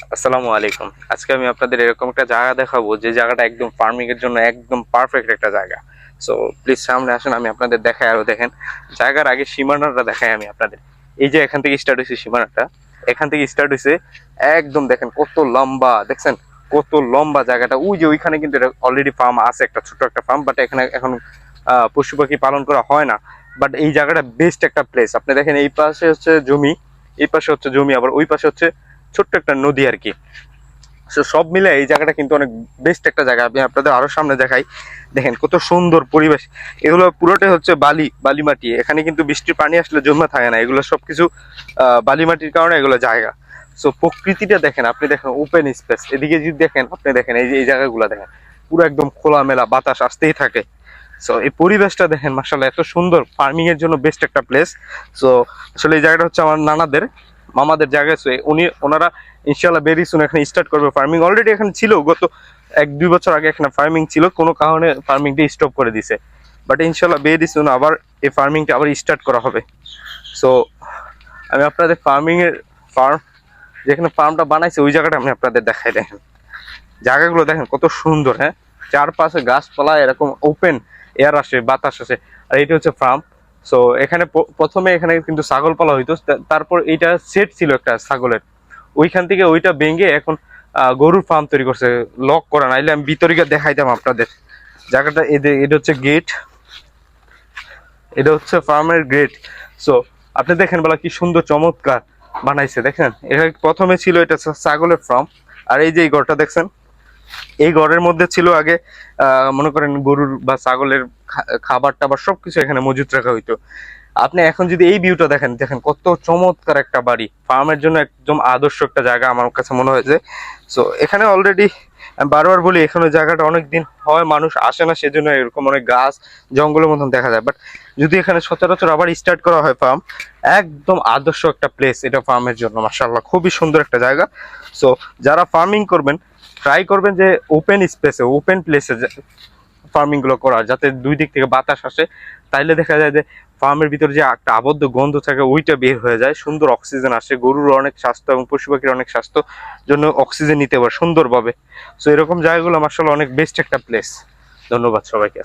আসসালামু আলাইকুম। আজকে আমি আপনাদের এরকম একটা জায়গা দেখাবো যে জায়গাটা একদম ফার্মিং এর জন্য একদম পারফেক্ট একটা জায়গা। সো প্লিজ সামনে আসেন, আমি আপনাদের দেখাই আরও দেখেন। জায়গার আগে সীমানাটা দেখাই আমি আপনাদের। এই যে এখান থেকে স্টার্ট হয়েছে সীমানাটা, এখান থেকে স্টার্ট হয়েছে একদম দেখেন কত লম্বা, দেখছেন? কত লম্বা জায়গাটা। ওই যে ওইখানে কিন্তু অলরেডি ফার্ম আছে, একটা ছোট একটা ফার্ম বাট এখানে এখন পশু পাখি পালন করা হয় না। বাট এই জায়গাটা বেস্ট একটা প্লেস আপনি দেখেন এই পাশে হচ্ছে জমি, এই পাশে হচ্ছে জমি, আবার ওই পাশে হচ্ছে ছোট্ট একটা নদী আর কি। সব মিলে এই জায়গাটা কিন্তু অনেক বেস্ট একটা জায়গা। আমি আপনাদের আরও সামনে দেখাই। দেখেন কত সুন্দর পরিবেশ। এগুলো পুরোটাই হচ্ছে বালি বালি মাটি এখানে কিন্তু বৃষ্টির পানি আসলে জমে থাকে না। এগুলো সবকিছু বালি মাটির কারণে এগুলো জায়গা। সো প্রকৃতিটা দেখেন, আপনি দেখেন ওপেন স্পেস এদিকে যদি দেখেন, আপনি দেখেন এই যে, এই জায়গাগুলো দেখেন। পুরো একদম খোলামেলা, বাতাস আসতেই থাকে। সো এই পরিবেশটা দেখেন মাসাল্লাহ এত সুন্দর। ফার্মিং এর জন্য বেস্ট একটা প্লেস সো আসলে এই জায়গাটা হচ্ছে আমার নানাদের। মামাদের জায়গায় সো, উনি, ওনারা ইনশাল্লাহ বেরি সুন এখানে স্টার্ট করবে ফার্মিং অলরেডি এখানে ছিল, গত এক, দুই বছর আগে এখানে ফার্মিং ছিল, কোনো কারণে ফার্মিংটা স্টপ করে দিছে। বাট ইনশাল্লাহ বেরি সুন আবার এই ফার্মিংটা আবার স্টার্ট করা হবে। সো আমি আপনাদের ফার্মিংয়ের ফার্ম যেখানে ফার্মটা বানাইছে, ওই জায়গাটা আমি আপনাদের দেখাই দেখেন। জায়গাগুলো দেখেন কত সুন্দর হ্যাঁ? চারপাশে গাছপালা, এরকম ওপেন এয়ার আসে, বাতাস আসে। আর এটা হচ্ছে ফার্ম সো এখানে প্রথমে এখানে কিন্তু ছাগল পালা হইতো। তারপর এইটা সেট ছিল একটা ছাগলের। ওইখান থেকে ওইটা ভেঙে এখন গরুর ফার্ম তৈরি করছে। লক করা। নাইলে আমি ভিতরিকা দেখাইতাম আপনাদের। জায়গাটা এদের এটা হচ্ছে গেট এটা হচ্ছে ফার্মের গেট সো আপনি দেখেন বলা কি সুন্দর চমৎকার বানাইছে। দেখেন? এটা প্রথমে ছিল এটা ছাগলের ফার্ম আর এই যে এই ঘরটা দেখছেন? এই ঘরের মধ্যে ছিল আগে মনে করেন গরুর বা ছাগলের খাবার টাবার সবকিছু এখানে মজুত রাখা হইতো। আপনি এখন যদি এই ভিউটা দেখেন দেখেন কত চমৎকার একটা বাড়ি। ফার্মের জন্য একদম আদর্শ একটা জায়গা আমার কাছে মনে হয়েছে সো এখানে অলরেডি বারবার বলি, এখানে জায়গাটা অনেক দিন হয়, মানুষ আসে না, সেজন্য এরকম অনেক গাছ, জঙ্গলের মতন দেখা যায়। বাট যদি এখানে সচরাচর আবার স্টার্ট করা হয় ফার্ম একদম আদর্শ একটা প্লেস এটা ফার্মের জন্য মাসাল্লাহ খুবই সুন্দর একটা জায়গা। সো যারা ফার্মিং করবেন ট্রাই করবেন যে ওপেন স্পেসে ওপেন প্লেসে ফার্মিংগুলো করার, যাতে দুই দিক থেকে বাতাস আসে। তাইলে দেখা যায় যে ফার্মের ভিতরে যে একটা আবদ্ধ গন্ধ থাকে, ওইটা বের হয়ে যায়। সুন্দর অক্সিজেন আসে। গরুর অনেক স্বাস্থ্য এবং পশু পাখির অনেক স্বাস্থ্য জন্য অক্সিজেন নিতে পারে সুন্দরভাবে। সো এরকম জায়গাগুলো আমার আসলে অনেক বেস্ট একটা প্লেস ধন্যবাদ সবাইকে।